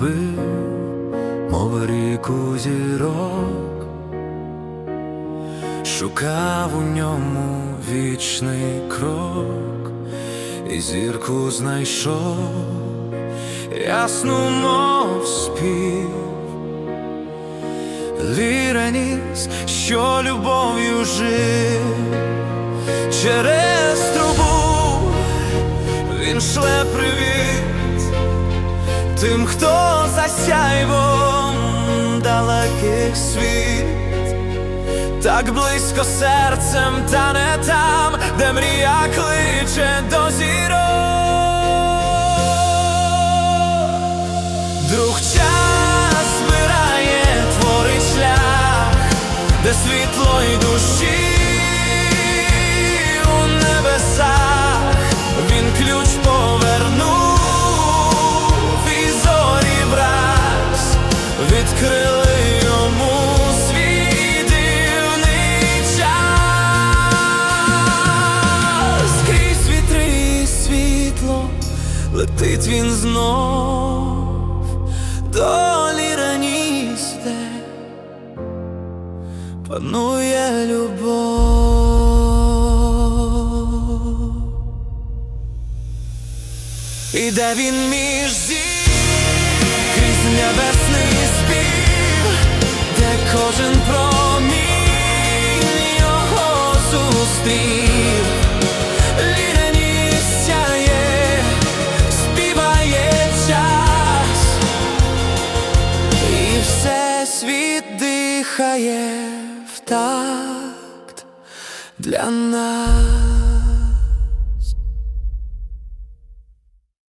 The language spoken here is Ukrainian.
любив, мов ріку зірок, шукав у ньому вічний крок, і зірку знайшов, ясну мов спів, Віраніс, що любов'ю жив. Через трубу, він шле привіт тим, хто за сяйвом далеких світ, так близько серцем, та не там, де мрія кличе до зірок. Друг час збирає, творить шлях, де світло й душі летить він знов долі раністе панує любов. Іде він між зір, крізь небесний спів, де кожен промінь його зустрів. Дихає в такт для нас.